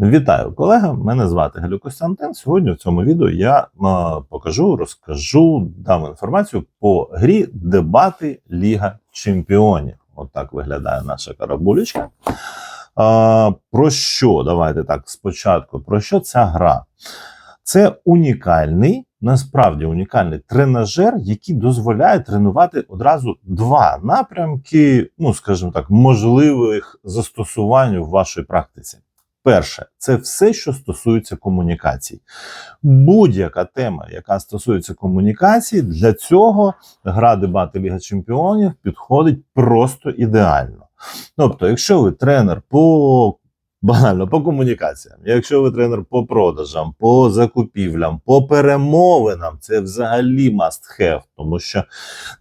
Вітаю колега! Мене звати Галю Костянтин. Сьогодні в цьому відео я е, покажу, розкажу, дам інформацію по грі Дебати Ліга Чемпіонів. От так виглядає наша карабулечка. А, про що? Давайте так спочатку. Про що ця гра? Це унікальний, насправді унікальний тренажер, який дозволяє тренувати одразу два напрямки, ну скажімо так, можливих застосувань в вашій практиці. Перше, це все, що стосується комунікацій. Будь-яка тема, яка стосується комунікацій, для цього гра дебати Ліга Чемпіонів підходить просто ідеально. Тобто, якщо ви тренер по банально по комунікаціям, якщо ви тренер по продажам, по закупівлям, по перемовинам, це взагалі must have, тому що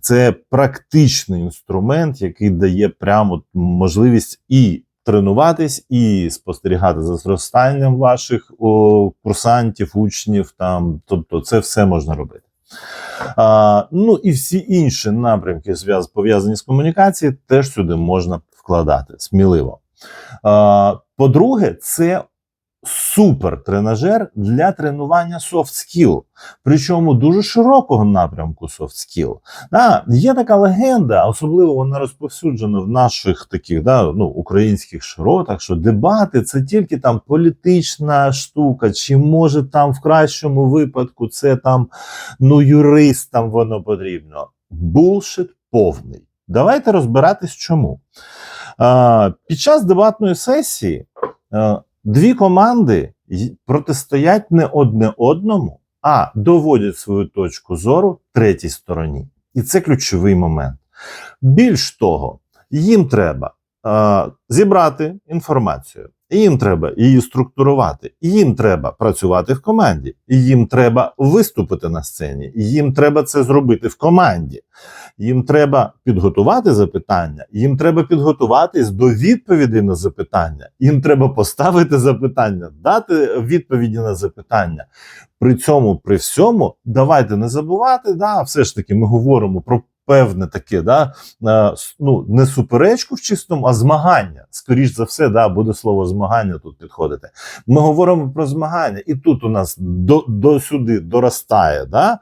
це практичний інструмент, який дає прямо можливість і тренуватись і спостерігати за зростанням ваших о, курсантів, учнів. Там, тобто, це все можна робити. А, Ну і всі інші напрямки, пов'язані з комунікацією, теж сюди можна вкладати сміливо. По-друге, це супер тренажер для тренування soft skill, причому дуже широкого напрямку soft skill. Да, Є така легенда, особливо вона розповсюджена в наших таких да, ну, українських широтах, що дебати це тільки там політична штука, чи може там в кращому випадку це там ну, юристам воно потрібно. Булшит повний. Давайте розбиратись чому. А, Під час дебатної сесії. а, Дві команди протистоять не одне одному, а доводять свою точку зору третій стороні. І це ключовий момент. Більш того, їм треба е, зібрати інформацію, їм треба її структурувати, їм треба працювати в команді, їм треба виступити на сцені, їм треба це зробити в команді. Їм треба підготувати запитання, їм треба підготуватись до відповідей на запитання, їм треба поставити запитання, дати відповіді на запитання. При цьому, при всьому, давайте не забувати, да, все ж таки, ми говоримо про певне таке, да, ну не суперечку в чистому, а змагання. Скоріш за все, да, буде слово змагання тут підходити. Ми говоримо про змагання, і тут у нас до, до сюди доростає да,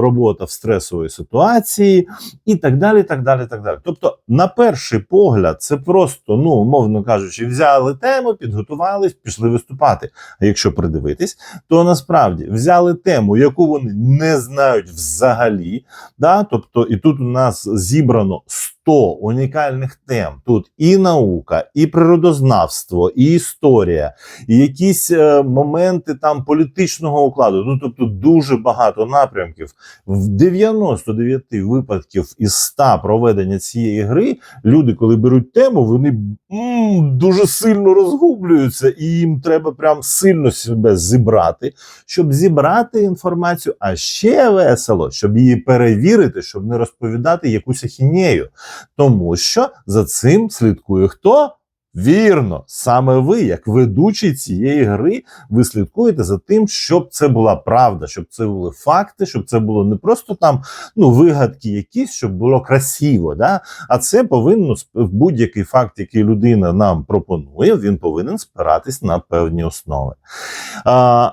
робота в стресовій ситуації, і так далі. так далі, так далі. Тобто, на перший погляд, це просто, ну умовно кажучи, взяли тему, підготувались, пішли виступати. А якщо придивитись, то насправді взяли тему, яку вони не знають взагалі. Да? Тобто, і тут у нас зібрано 100 унікальних тем. Тут і наука, і природознавство, і історія, і якісь е, моменти там політичного укладу. Ну тобто, дуже багато напрямків. В 99 випадків із 100 проведення цієї гри люди, коли беруть тему, вони м, дуже сильно розгублюються, і їм треба прям сильно себе зібрати, щоб зібрати інформацію. А ще весело, щоб її перевірити, щоб не розповідати якусь ахінею. Тому що за цим слідкує хто? Вірно, саме ви, як ведучий цієї гри, ви слідкуєте за тим, щоб це була правда, щоб це були факти, щоб це було не просто там ну вигадки, якісь, щоб було красиво. Да? А це повинно будь-який факт, який людина нам пропонує, він повинен спиратись на певні основи. А,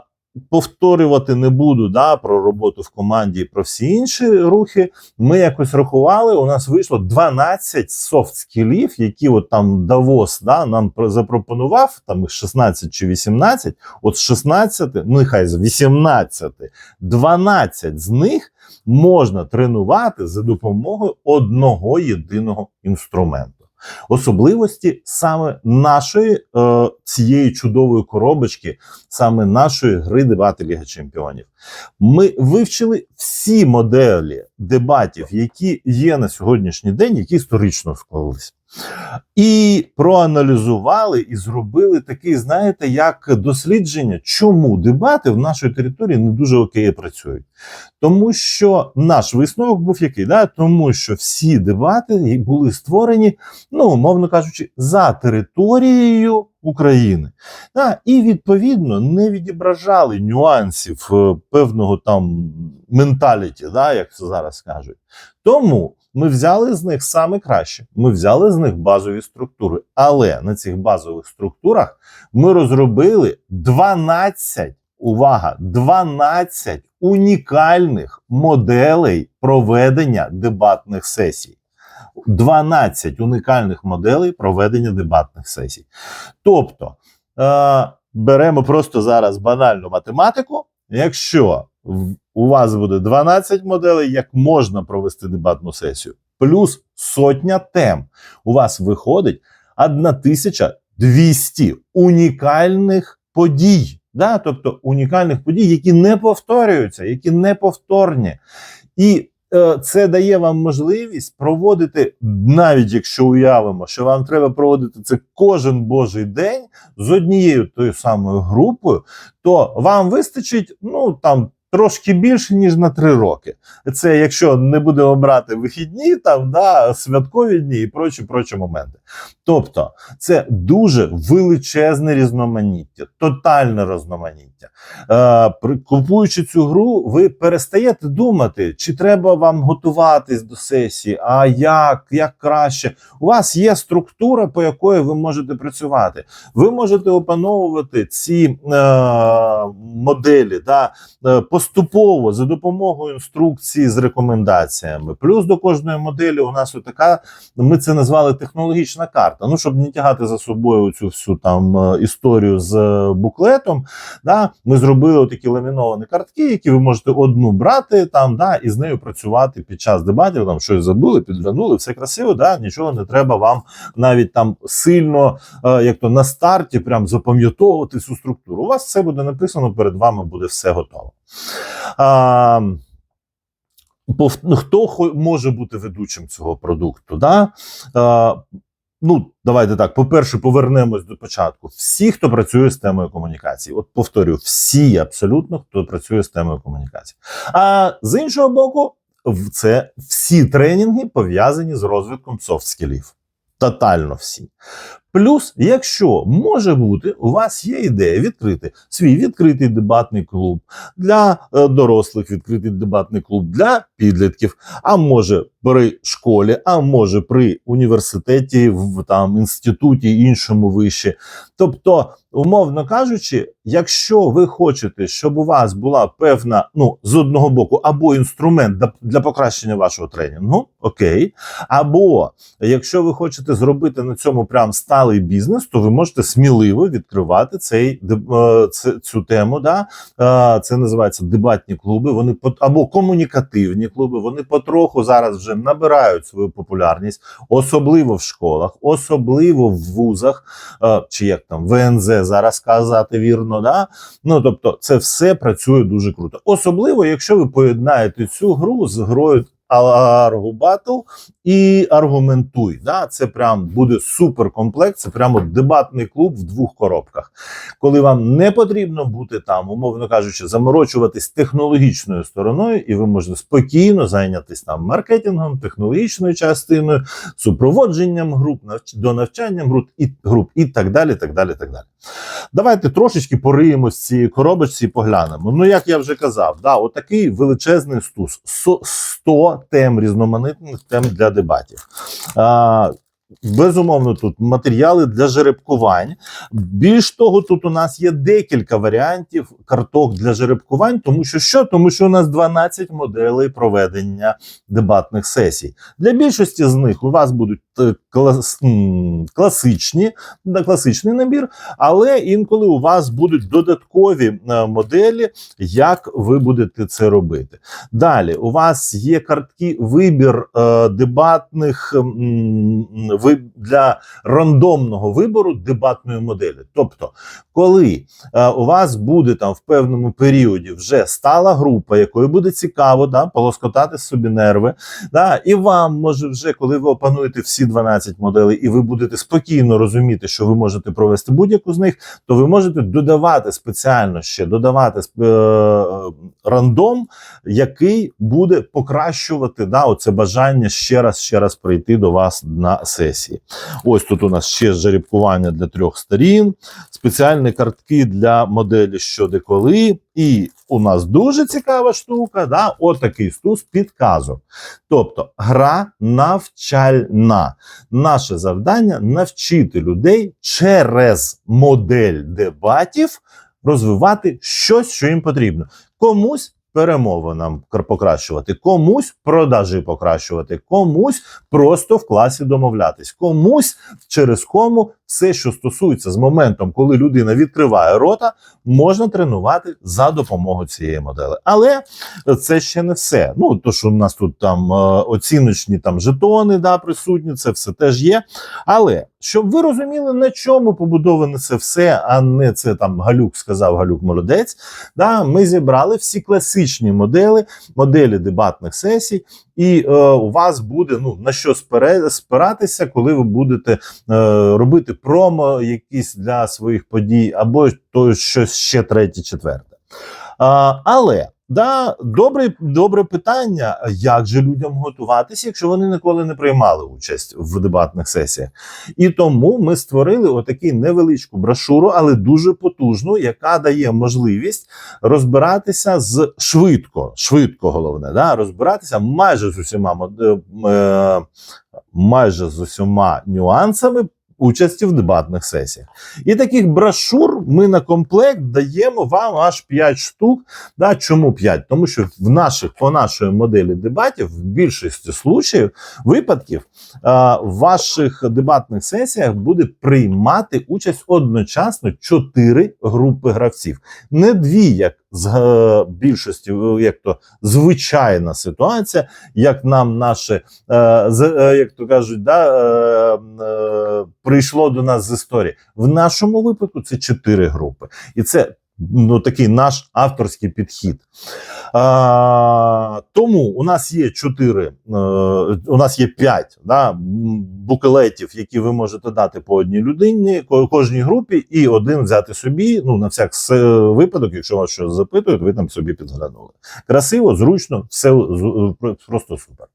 Повторювати не буду да, про роботу в команді і про всі інші рухи. Ми якось рахували. У нас вийшло 12 софт-скілів, які от там Давос да, нам запропонував, там їх 16 чи 18. От з 16, ну нехай з 18, 12 з них можна тренувати за допомогою одного єдиного інструменту. Особливості саме нашої е, цієї чудової коробочки, саме нашої гри дебати Ліга Чемпіонів. Ми вивчили всі моделі дебатів, які є на сьогоднішній день, які історично склалися. І проаналізували і зробили такий, знаєте, як дослідження, чому дебати в нашій території не дуже окей працюють. Тому що наш висновок був який? Да? Тому що всі дебати були створені, ну, умовно кажучи, за територією України. Да? І відповідно не відображали нюансів е, певного там менталіті, да, як це зараз кажуть. Тому Ми взяли з них саме краще. Ми взяли з них базові структури. Але на цих базових структурах ми розробили 12, увага, 12 унікальних моделей проведення дебатних сесій. 12 унікальних моделей проведення дебатних сесій. Тобто, е, беремо просто зараз банальну математику. Якщо у вас буде 12 моделей, як можна провести дебатну сесію, плюс сотня тем, у вас виходить 1200 унікальних подій. Да? Тобто унікальних подій, які не повторюються, які не повторні. І це дає вам можливість проводити, навіть якщо уявимо, що вам треба проводити це кожен божий день з однією тою самою групою, то вам вистачить ну там трошки більше ніж на три роки. Це якщо не будемо брати вихідні, там да святкові дні і прочі прочі моменти. Тобто, це дуже величезне різноманіття, тотальне різноманіття. Е, купуючи цю гру, ви перестаєте думати, чи треба вам готуватись до сесії, а як, як краще. У вас є структура, по якої ви можете працювати. Ви можете опановувати ці е, моделі да, е, поступово за допомогою інструкції з рекомендаціями. Плюс до кожної моделі у нас така, ми це назвали технологічна карта. Ну, щоб не тягати за собою цю всю там е, історію з е, буклетом. Да, ми зробили такі ламіновані картки, які ви можете одну брати там, да, і з нею працювати під час дебатів. Там щось забули, підглянули, все красиво. Да, нічого не треба вам навіть там сильно, е, як то на старті, прям запам'ятовувати цю структуру. У вас все буде написано, перед вами буде все готово. А, ну, хто може бути ведучим цього продукту? Да? А, ну, давайте так. По-перше, повернемось до початку. Всі, хто працює з темою комунікації, от повторюю, всі абсолютно, хто працює з темою комунікації. А з іншого боку, це всі тренінги пов'язані з розвитком софт-скілів. Тотально всі. Плюс, якщо може бути, у вас є ідея відкрити свій відкритий дебатний клуб для е, дорослих, відкритий дебатний клуб для підлітків, а може при школі, а може при університеті, в там інституті іншому вище. Тобто, умовно кажучи, якщо ви хочете, щоб у вас була певна, ну з одного боку, або інструмент для- покращення вашого тренінгу, окей, або якщо ви хочете зробити на цьому прям сталий бізнес, то ви можете сміливо відкривати цей е, цю тему. Да? Е, Це називається дебатні клуби. Вони або комунікативні клуби. Вони потроху зараз вже набирають свою популярність, особливо в школах, особливо в вузах, е, чи як там ВНЗ зараз сказати вірно. Да? Ну тобто, це все працює дуже круто. Особливо, якщо ви поєднаєте цю гру з грою. Аргубатл і аргументуй. Да? Це прям буде суперкомплект, це прямо дебатний клуб в двох коробках. Коли вам не потрібно бути там, умовно кажучи, заморочуватись технологічною стороною, і ви можете спокійно зайнятися там маркетингом, технологічною частиною, супроводженням груп, навч... до навчанням груп і груп і так далі. так далі, так далі. Давайте трошечки пориємо з цієї коробочці і поглянемо. Ну, як я вже казав, да, отакий величезний стус. 100 тем різноманітних тем для дебатів. А, Безумовно, тут матеріали для жеребкувань. Більш того, тут у нас є декілька варіантів карток для жеребкувань, тому що що? Тому що у нас 12 моделей проведення дебатних сесій. Для більшості з них у вас будуть клас, класичні, класичний набір, але інколи у вас будуть додаткові е, моделі, як ви будете це робити. Далі у вас є картки вибір е, дебатних ви, для рандомного вибору дебатної моделі. Тобто, коли е, у вас буде там в певному періоді вже стала група, якою буде цікаво да, полоскотати собі нерви, да, і вам може вже, коли ви опануєте всі 12 моделей, і ви будете спокійно розуміти, що ви можете провести будь-яку з них, то ви можете додавати спеціально ще додавати е, рандом, який буде покращувати да, оце бажання ще раз ще раз прийти до вас на сесії. Ось тут у нас ще жеребкування для трьох сторін, спеціальні картки для моделі що де коли. І у нас дуже цікава штука, да, отакий стус підказок. Тобто гра навчальна. Наше завдання навчити людей через модель дебатів розвивати щось, що їм потрібно. Комусь перемови нам покращувати, комусь продажі покращувати, комусь просто в класі домовлятись, комусь через кому все, що стосується з моментом, коли людина відкриває рота, можна тренувати за допомогою цієї модели. Але це ще не все. Ну то, що у нас тут там е, оціночні там жетони да, присутні, це все теж є. Але щоб ви розуміли, на чому побудоване це все, а не це там Галюк сказав, Галюк молодець. Да, ми зібрали всі класичні модели, моделі дебатних сесій, і е, у вас буде ну на що спиратися, коли ви будете е, робити промо якісь для своїх подій, або то щось ще третє, четверте. А, але да, добре, добре питання: як же людям готуватися, якщо вони ніколи не приймали участь в дебатних сесіях? І тому ми створили отаку невеличку брошуру, але дуже потужну, яка дає можливість розбиратися з швидко, швидко головне, да, розбиратися майже з усіма е, майже з усіма нюансами. Участі в дебатних сесіях. І таких брошур ми на комплект даємо вам аж 5 штук. Да, чому 5? Тому що в наших, по нашої моделі дебатів, в більшості случаїв, випадків, в ваших дебатних сесіях буде приймати участь одночасно 4 групи гравців. Не дві, як з е, більшості, е, як то звичайна ситуація, як нам наше, е, як то кажуть, да, прийшло до нас з історії. В нашому випадку це чотири групи. І це ну, такий наш авторський підхід. А, тому у нас є 4, е, у нас є 5 да, буклетів, які ви можете дати по одній людині, кожній групі, і один взяти собі. Ну, на всяк випадок, якщо вас щось запитують, ви там собі підглянули. Красиво, зручно, все просто супер.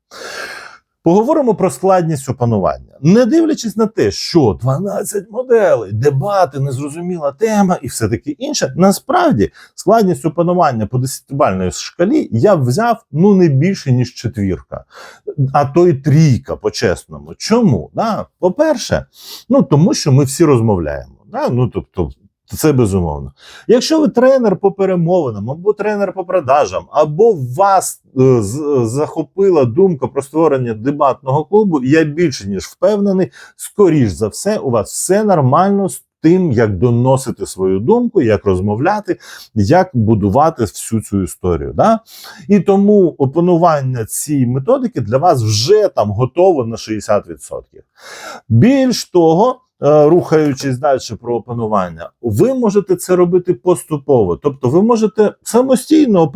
Поговоримо про складність опанування, не дивлячись на те, що 12 моделей, дебати, незрозуміла тема і все таке інше. Насправді складність опанування по 10-бальної шкалі я взяв ну не більше ніж четвірка, а то й трійка, по-чесному. Чому? Да? По-перше, ну тому що ми всі розмовляємо. Да? Ну тобто. Це безумовно. Якщо ви тренер по перемовинам, або тренер по продажам, або вас е, захопила думка про створення дебатного клубу, я більше ніж впевнений, скоріш за все, у вас все нормально з тим, як доносити свою думку, як розмовляти, як будувати всю цю історію. Да? І тому опанування цієї методики для вас вже там готово на 60%. Більш того, рухаючись далі про опанування, ви можете це робити поступово. Тобто, ви можете самостійно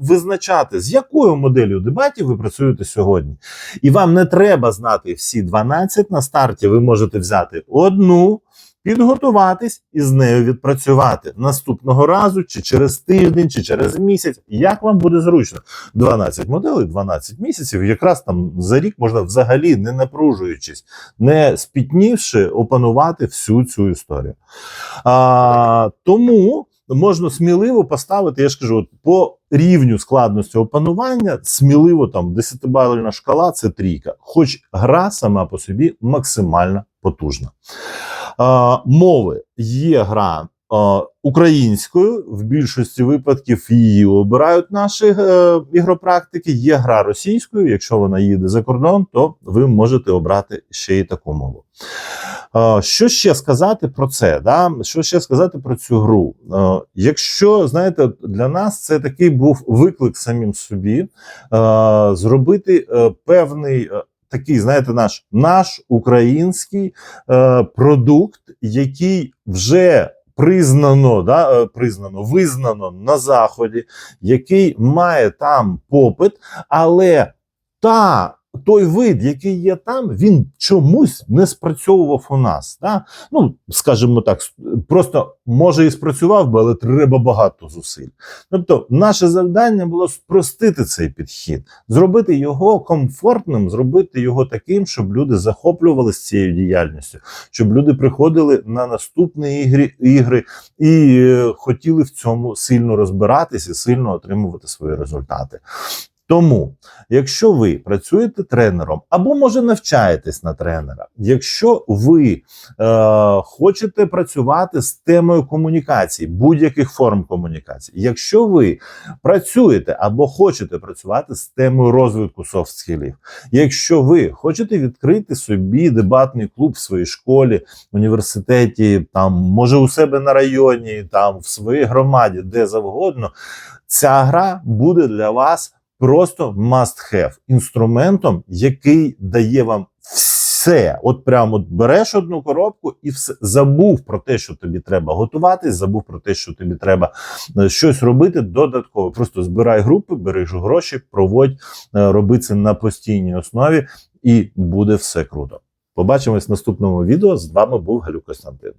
визначати, з якою моделлю дебатів ви працюєте сьогодні. І вам не треба знати всі 12 на старті. Ви можете взяти одну. Підготуватись і з нею відпрацювати наступного разу, чи через тиждень, чи через місяць, як вам буде зручно. 12 моделей, 12 місяців. Якраз там за рік можна взагалі не напружуючись, не спітнівши, опанувати всю цю історію. А, тому можна сміливо поставити, я ж кажу, от по рівню складності опанування, сміливо там 10-бальна шкала це трійка, хоч гра сама по собі максимально потужна. Мови є гра. е, Українською в більшості випадків її обирають наші е, ігропрактики. Є гра російською. Якщо вона їде за кордон, то ви можете обрати ще й таку мову. Е, Що ще сказати про це? Да? Що ще сказати про цю гру? Е, Якщо знаєте, для нас це такий був виклик самим собі е, зробити е, певний. Такий, знаєте, наш наш український е, продукт, який вже признано, да, е, признано, визнано на заході, який має там попит, але та той вид, який є там, він чомусь не спрацьовував у нас. Да? Ну, скажімо так, просто може і спрацював би, але треба багато зусиль. Тобто, наше завдання було спростити цей підхід, зробити його комфортним, зробити його таким, щоб люди захоплювалися цією діяльністю, щоб люди приходили на наступні ігри, ігри і е, хотіли в цьому сильно розбиратися, сильно отримувати свої результати. Тому, якщо ви працюєте тренером або може навчаєтесь на тренера, якщо ви е, хочете працювати з темою комунікації, будь-яких форм комунікації, якщо ви працюєте або хочете працювати з темою розвитку софт-скілів, якщо ви хочете відкрити собі дебатний клуб в своїй школі, університеті, там може у себе на районі, там в своїй громаді, де завгодно, ця гра буде для вас просто must have інструментом, який дає вам все. От прямо от береш одну коробку і все забув про те, що тобі треба готуватись, забув про те, що тобі треба е, щось робити додатково. Просто збирай групи, бери гроші, проводь, е, роби це на постійній основі, і буде все круто. Побачимось в наступному відео. З вами був Галю Костянтин.